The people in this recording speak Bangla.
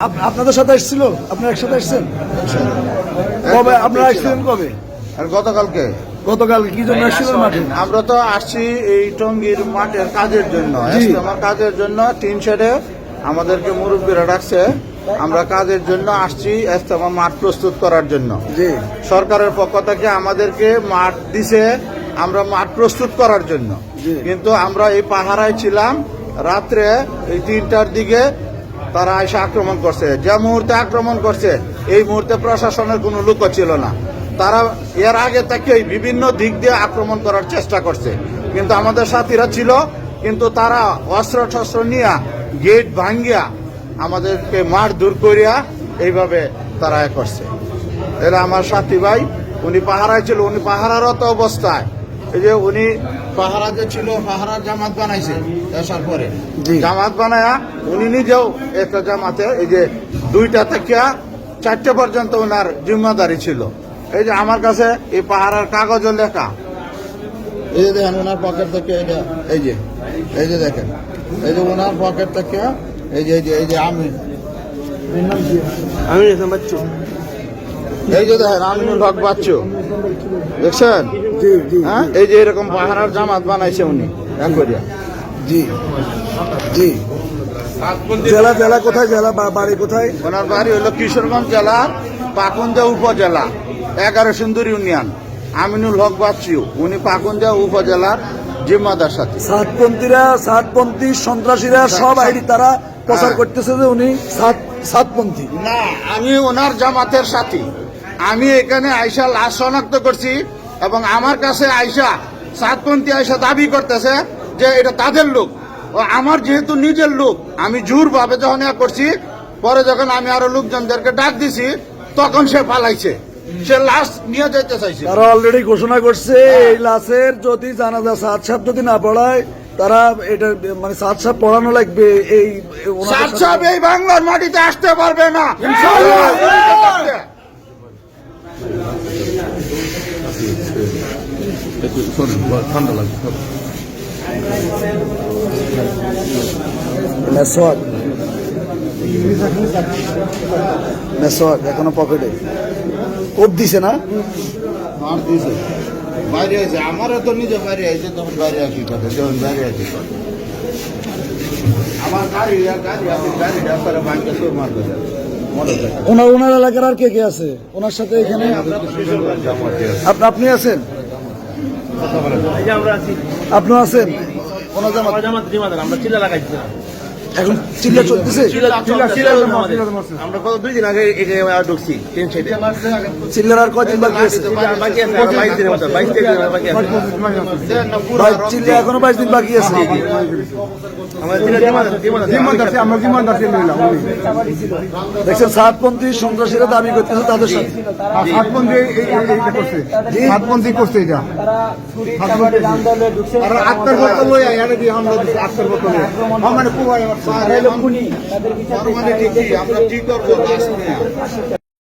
আপ- আপনাদের সাথে এসেছিল? আপনারা একসাথে এসেছেন? কবে? আপনারা এসেছিলেন কবে? আর গতকালকে। গতকাল কি জন্য এসেছিলেন মাঠে? আমরা তো আসছি এই টঙ্গীর মাঠের কাজের জন্য। আমার কাজের জন্য টিন শেডে আমাদেরকে মুরব্বীরা ডাকছে। আমরা কাজের জন্য আসছি এস্তেমা মাঠ প্রস্তুত করার জন্য। সরকারের পক্ষ থেকে আমাদেরকে মাঠ দিছে আমরা মাঠ প্রস্তুত করার জন্য। কিন্তু আমরা এই পাহারায় ছিলাম। রাত্রে এই তিনটার দিকে তারা এসে আক্রমণ করছে। যে মুহূর্তে আক্রমণ করছে, এই মুহূর্তে প্রশাসনের কোনো লোক ছিল না। তারা এর আগে থেকেই বিভিন্ন দিক দিয়ে আক্রমণ করার চেষ্টা করছে। কিন্তু আমাদের সাথীরা ছিল, কিন্তু তারা অস্ত্র টস্ত্র নিয়ে গেট ভাঙ্গিয়া আমাদেরকে মার দূর করিয়া এইভাবে তারা করছে। এরা আমার সাথী ভাই, উনি পাহারায় ছিল, উনি পাহারারত অবস্থায়। এই যে উনি পাহারা যে ছিল পাহারার জামাত বানাইছে আসার পরে। জামাত বানায়া উনি নিজেও একটা জামাতে এই যে দুইটা থেকে চারটে পর্যন্ত ওনার জিম্মাদারি ছিল। এই যে আমার কাছে এই পাহারার কাগজও লেখা। এই যে দেখেন ওনার পকেট থেকে এই যে এই যে এই যে দেখেন এই যে ওনার পকেট থেকে এই যে এই যে এই যে আমি। আমি বাচ্চু। এই যে দেখেন আমি হক বাচ্চু। দেখছেন? হ্যাঁ? এই যে এরকম পাহারার জামাত বানাইছে উনি করিয়া। জি জি। জেলা জেলা কোথায়? জেলা বাড়ি কোথায়? ওনার বাড়ি হলো কিশোরগঞ্জ জেলার পাকুন্দা উপজেলা এগারো সুন্দর ইউনিয়ন আমিনুল হক বাচ্চু উনি পাকুন্দা উপজেলার জিম্মাদার সাথে। সাতপন্থীরা সাতপন্থী সন্ত্রাসীরা সব আইডি তারা প্রচার হ্যাঁ। করতেছে যে উনি সাত সাতপন্থী। না আমি ওনার জামাতের সাথী। আমি এখানে আইসা লাশ শনাক্ত করছি এবং আমার কাছে আয়সা সাতপন্থী আয়সা দাবি করতেছে যে এটা তাদের লোক। ও আমার যেহেতু নিজের লোক আমি জোর ভাবে যখন ইয়া করছি পরে যখন আমি আরও লোকজনদেরকে ডাক দিছি তখন সে পালাইছে। সে লাশ নিয়ে যেতে চাইছে। তারা অলরেডি ঘোষণা করছে এই লাশের যদি জানাজা সাত সাপ যদি না পড়ায় তারা এটা মানে সাত সাপ পড়ানো লাগবে এই সাত এই বাংলার মাটিতে আসতে পারবে না। মেসওয়াক মেসওয়াক এখনও পকেটে কোপ দিছে না? আর দিছে। বাইরে আছে। আমারও তো নিজে বাইরে আছে তুমি বাইরে আছি কথা? যখন বাইরে আছি। কথা। আমার গাড়ি গাড়ি আছে, গাড়ি ডাক্তারে সব মারবে। মনে থাকে ওনার ওনার এলাকার আর কে কে আছে? ওনার সাথে এখানে আপনি আছেন? আপনি আছেন? ওনার জামাত আমরা চিল্লা লাগাইছি এখন চিল্লা চলতেছে। আমরা কত দুই দিন আগে আবার ঢুকছি চিল্লার আর কয়দিন বাকি আছে? আরও চিল্লা এখনও বাইশ দিন বাকি আছে। দেখছেন সাতপন্থী সন্ত্রাসীরা দাবি করতেছে তাদের সাথে। করছে। এটা। আত্মার বোতল আত্মার বোতল আমরা কি করব লাশ নিয়ে